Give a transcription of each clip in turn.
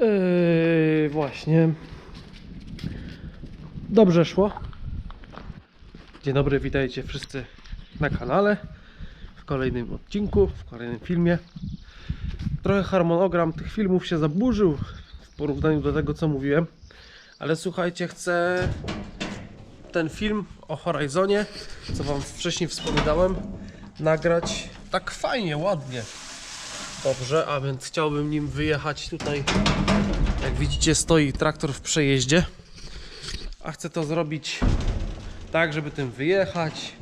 Yy, właśnie. Dobrze szło. Dzień dobry, witajcie wszyscy na kanale. W kolejnym odcinku, w kolejnym filmie. Trochę harmonogram tych filmów się zaburzył w porównaniu do tego, co mówiłem. Ale słuchajcie, chcę ten film o Horizonie, co Wam wcześniej wspominałem, nagrać tak fajnie, ładnie. Dobrze, a więc chciałbym nim wyjechać tutaj. Jak widzicie, stoi traktor w przejeździe. A chcę to zrobić tak, żeby tym wyjechać,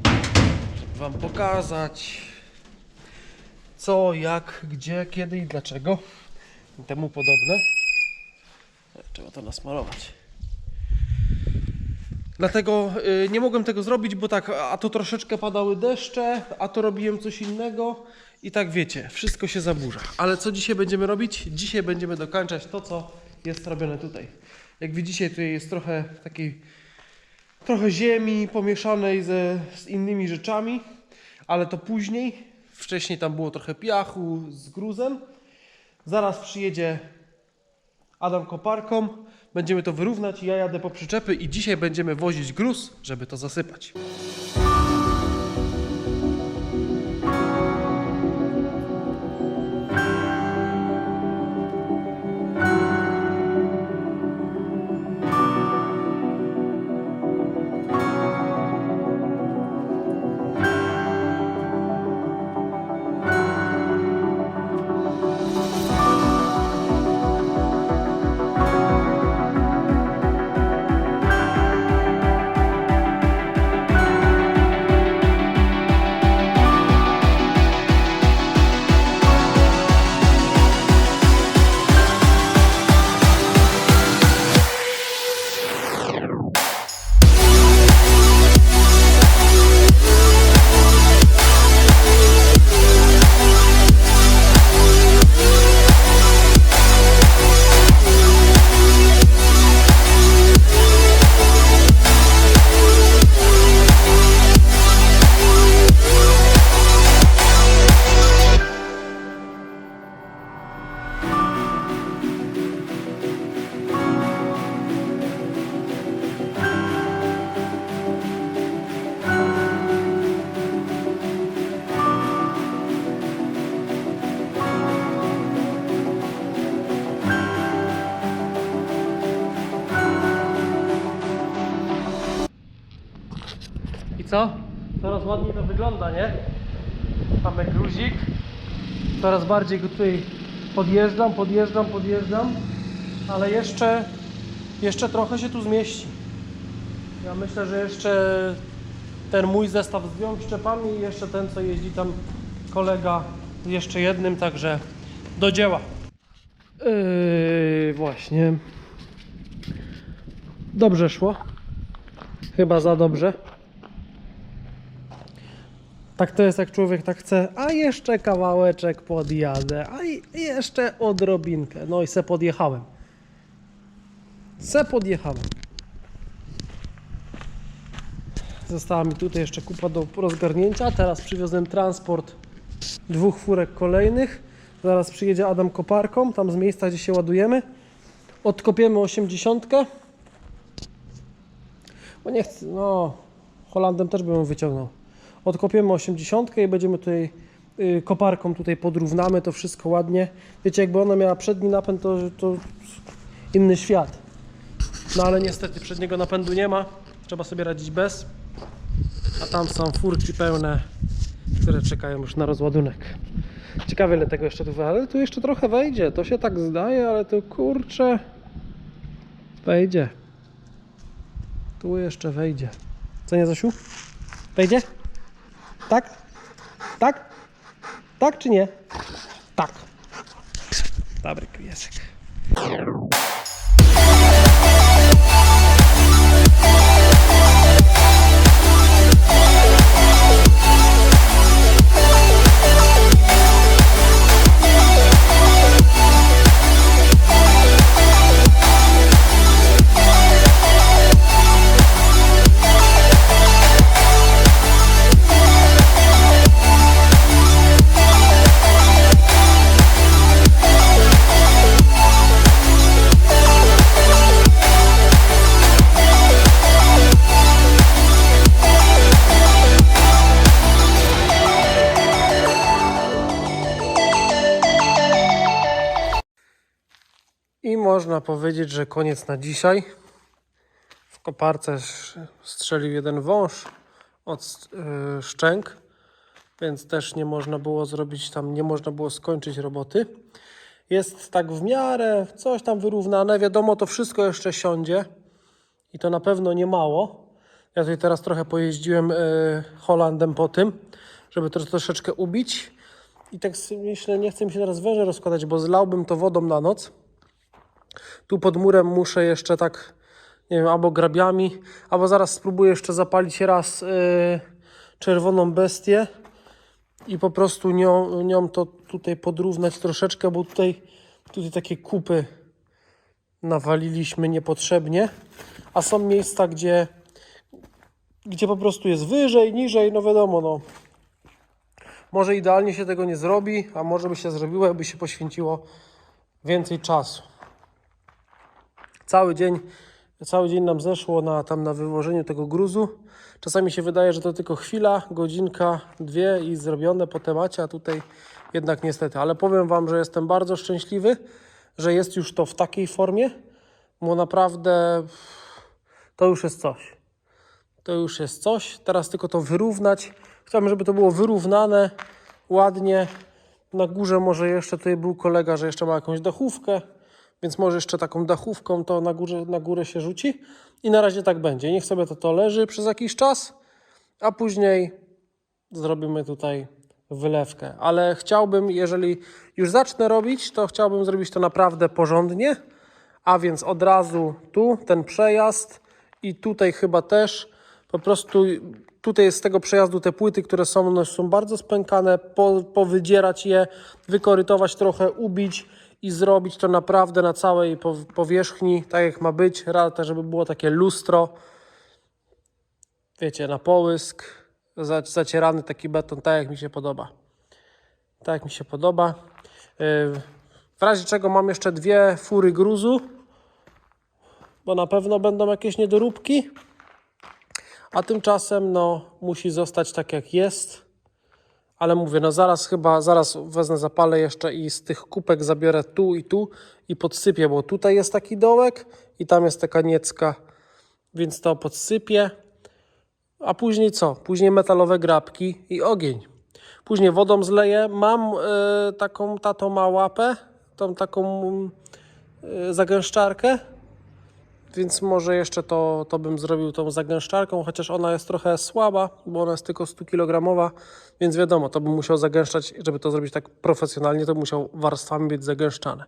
żeby Wam pokazać co, jak, gdzie, kiedy i dlaczego. I temu podobne. Trzeba to nasmarować. Dlatego y, nie mogłem tego zrobić, bo tak, a to troszeczkę padały deszcze, a to robiłem coś innego i tak wiecie, wszystko się zaburza. Ale co dzisiaj będziemy robić? Dzisiaj będziemy dokończać to, co jest robione tutaj. Jak widzicie, tutaj jest trochę takiej, trochę ziemi pomieszanej ze, z innymi rzeczami, ale to później. Wcześniej tam było trochę piachu z gruzem. Zaraz przyjedzie Adam koparką. Będziemy to wyrównać. Ja jadę po przyczepy i dzisiaj będziemy wozić gruz, żeby to zasypać. Co? Coraz ładniej to wygląda, nie? Mamy gruzik. Coraz bardziej go tutaj podjeżdżam, podjeżdżam, podjeżdżam. Ale jeszcze, jeszcze trochę się tu zmieści. Ja myślę, że jeszcze ten mój zestaw z dwoma szczepami i jeszcze ten, co jeździ tam kolega jeszcze jednym, także do dzieła. Yy, właśnie. Dobrze szło. Chyba za dobrze. Tak to jest, jak człowiek tak chce, a jeszcze kawałeczek podjadę, a jeszcze odrobinkę. No i se podjechałem. Se podjechałem. Została mi tutaj jeszcze kupa do rozgarnięcia. Teraz przywiozłem transport dwóch furek kolejnych. Zaraz przyjedzie Adam koparką, tam z miejsca, gdzie się ładujemy. Odkopiemy 80. Bo nie chcę, no, Holandem też bym ją wyciągnął. Odkopiemy 80 i będziemy tutaj y, koparką tutaj podrównamy to wszystko ładnie. Wiecie, jakby ona miała przedni napęd, to, to inny świat. No ale niestety przedniego napędu nie ma. Trzeba sobie radzić bez. A tam są furki pełne, które czekają już na rozładunek. Ciekawe ile tego jeszcze tu wejdzie, ale tu jeszcze trochę wejdzie. To się tak zdaje, ale to kurczę wejdzie. Tu jeszcze wejdzie. Co nie, Zosiu? Wejdzie? Tak? Tak? Tak czy nie? Tak. Dobry piesek. Można powiedzieć, że koniec na dzisiaj. W koparce strzelił jeden wąż od yy, szczęk, więc też nie można było zrobić tam, nie można było skończyć roboty. Jest tak w miarę coś tam wyrównane. Wiadomo, to wszystko jeszcze siądzie i to na pewno nie mało. Ja tutaj teraz trochę pojeździłem yy, Holandem po tym, żeby to troszeczkę ubić. I tak myślę, nie chcę mi się teraz węże rozkładać, bo zlałbym to wodą na noc. Tu pod murem muszę jeszcze tak, nie wiem, albo grabiami, albo zaraz spróbuję jeszcze zapalić raz yy, czerwoną bestię i po prostu nią, nią to tutaj podrównać troszeczkę, bo tutaj, tutaj takie kupy nawaliliśmy niepotrzebnie, a są miejsca, gdzie, gdzie po prostu jest wyżej, niżej, no wiadomo, no. Może idealnie się tego nie zrobi, a może by się zrobiło, jakby się poświęciło więcej czasu. Cały dzień, cały dzień nam zeszło na, tam na wywożeniu tego gruzu. Czasami się wydaje, że to tylko chwila, godzinka, dwie i zrobione po temacie, a tutaj jednak niestety. Ale powiem Wam, że jestem bardzo szczęśliwy, że jest już to w takiej formie, bo naprawdę to już jest coś. To już jest coś. Teraz tylko to wyrównać. Chciałbym, żeby to było wyrównane, ładnie. Na górze może jeszcze tutaj był kolega, że jeszcze ma jakąś dachówkę, więc może jeszcze taką dachówką to na górze, na górę się rzuci. I na razie tak będzie. Niech sobie to, to leży przez jakiś czas, a później zrobimy tutaj wylewkę. Ale chciałbym, jeżeli już zacznę robić, to chciałbym zrobić to naprawdę porządnie. A więc od razu tu ten przejazd i tutaj chyba też po prostu tutaj z tego przejazdu te płyty, które są, no, są bardzo spękane, po, powydzierać je, wykorytować trochę, ubić i zrobić to naprawdę na całej po- powierzchni, tak jak ma być, rata, żeby było takie lustro, wiecie, na połysk, za- zacierany taki beton, tak jak mi się podoba. Tak jak mi się podoba. Yy, W razie czego mam jeszcze dwie fury gruzu, bo na pewno będą jakieś niedoróbki. A tymczasem no, musi zostać tak jak jest. Ale mówię, no zaraz chyba, zaraz wezmę, zapalę jeszcze i z tych kupek zabiorę tu i tu i podsypię, bo tutaj jest taki dołek i tam jest taka niecka, więc to podsypię. A później co? Później metalowe grabki i ogień. Później wodą zleję. Mam e, taką, tato ma łapę, tą taką e, zagęszczarkę, więc może jeszcze to, to bym zrobił tą zagęszczarką, chociaż ona jest trochę słaba, bo ona jest tylko 100 kg, więc wiadomo, to bym musiał zagęszczać, żeby to zrobić tak profesjonalnie, to musiał warstwami być zagęszczane.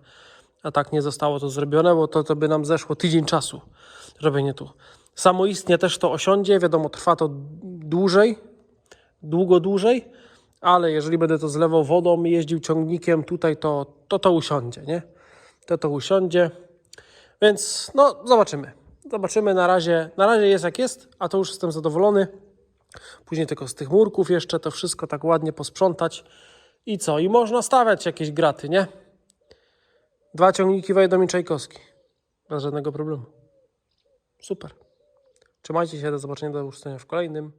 A tak nie zostało to zrobione, bo to, to by nam zeszło tydzień czasu robienie tu. Samoistnie też to osiądzie, wiadomo, trwa to dłużej, długo dłużej, ale jeżeli będę to zlewał wodą, jeździł ciągnikiem tutaj, to to, to usiądzie, nie? To to usiądzie. Więc no, zobaczymy. Zobaczymy na razie. Na razie jest jak jest, a to już jestem zadowolony. Później tylko z tych murków jeszcze to wszystko tak ładnie posprzątać. I co? I można stawiać jakieś graty, nie? Dwa ciągniki wejdą i Czajkowski. Bez żadnego problemu. Super. Trzymajcie się, do zobaczenia, do usłyszenia w kolejnym.